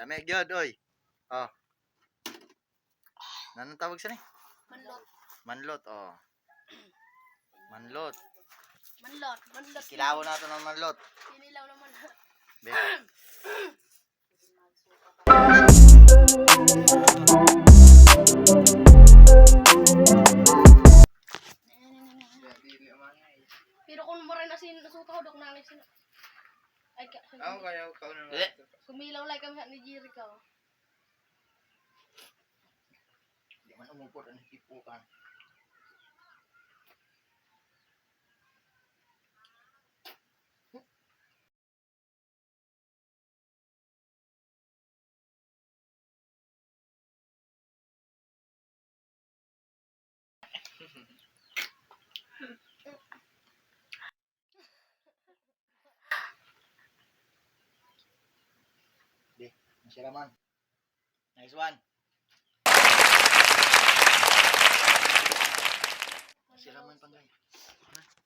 Lamig yun, oy. Oh. Nanong tawag siya ni? Manlot. Manlot, oh. Manlot. Manlot. Manlot. Kilawon natin ng manlot. Sinilaw naman. Be. Pero kung mo rin asin nasuka ko dok nangis na. Ay ka. Ako kaya ikaw na Eh. Sumilaw like kami sa ni Jericho. Di man umupot ang hipukan. Di, masiraman. Nice one. Masiraman pang ganyan.